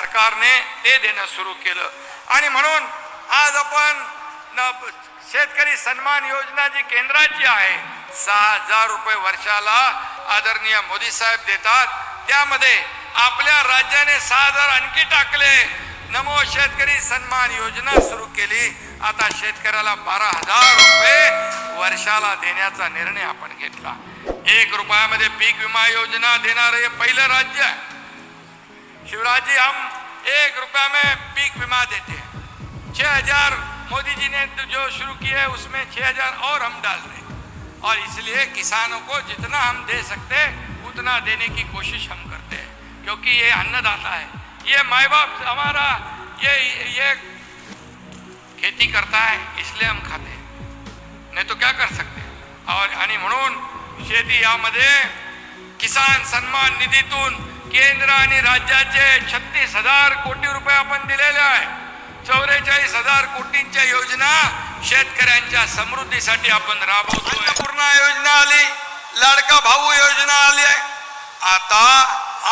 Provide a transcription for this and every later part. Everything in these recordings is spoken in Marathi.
सरकारने ते देणं सुरू केलं. आणि म्हणून आज आपण शेतकरी सन्मान योजना जी केंद्राची आहे सहा हजार रुपये वर्षाला आदरणीय मोदी साहेब देतात. त्यामध्ये आपल्या राज्याने सहा हजार आणखी टाकले. नमो शेतकरी सन्मान योजना सुरू केली. आता शेतकऱ्याला बारा हजार रुपये वर्षाला देण्याचा निर्णय आपण घेतला. एक रुपयामध्ये पीक विमा योजना देणारं हे पहिलं राज्य आहे. शिवराज जी, हम एक रुपया में पीक बीमा देते हैं। छह हज़ार मोदी जी ने तो जो शुरू किया है, उसमें छह हज़ार और हम डाल रहे हैं। और इसलिए किसानों को जितना हम दे सकते उतना देने की कोशिश हम करते हैं। क्योंकि ये अन्नदाता है। ये माए बाप हमारा, ये ये खेती करता है, इसलिए हम खाते हैं। नाही तो क्या कर सकते और आणि म्हणून शेती यामध्ये किसान सन्मान निधीतून केंद्र आणि राज्याचे छत्तीस हजार कोटी रुपये आपण दिलेले आहे. चौवेचाळीस हजार कोटींच्या योजना शेतकऱ्यांच्या समृद्धीसाठी आपण राबवतो अन्नपूर्णा योजना आली लाडका भाऊ योजना आली आहे. आता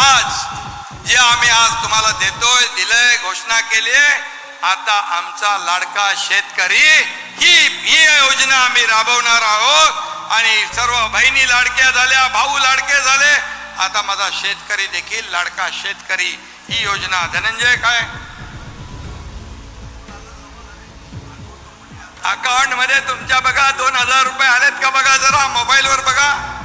आज जे आम्ही आज तुम्हाला देतोय दिलंय घोषणा केली आता आमचा लाडका शेतकरी ही ही योजना आम्ही राबवणार आहोत. आणि सर्व बहिणी लाडक्या झाल्या भाऊ लाडके झाले. आता माझा शेतकरी देखील लाडका शेतकरी ही योजना धनंजय काय? अकाउंटमध्ये तुमच्या बघा दोन हजार रुपये आलेत का बघा जरा मोबाईलवर बघा.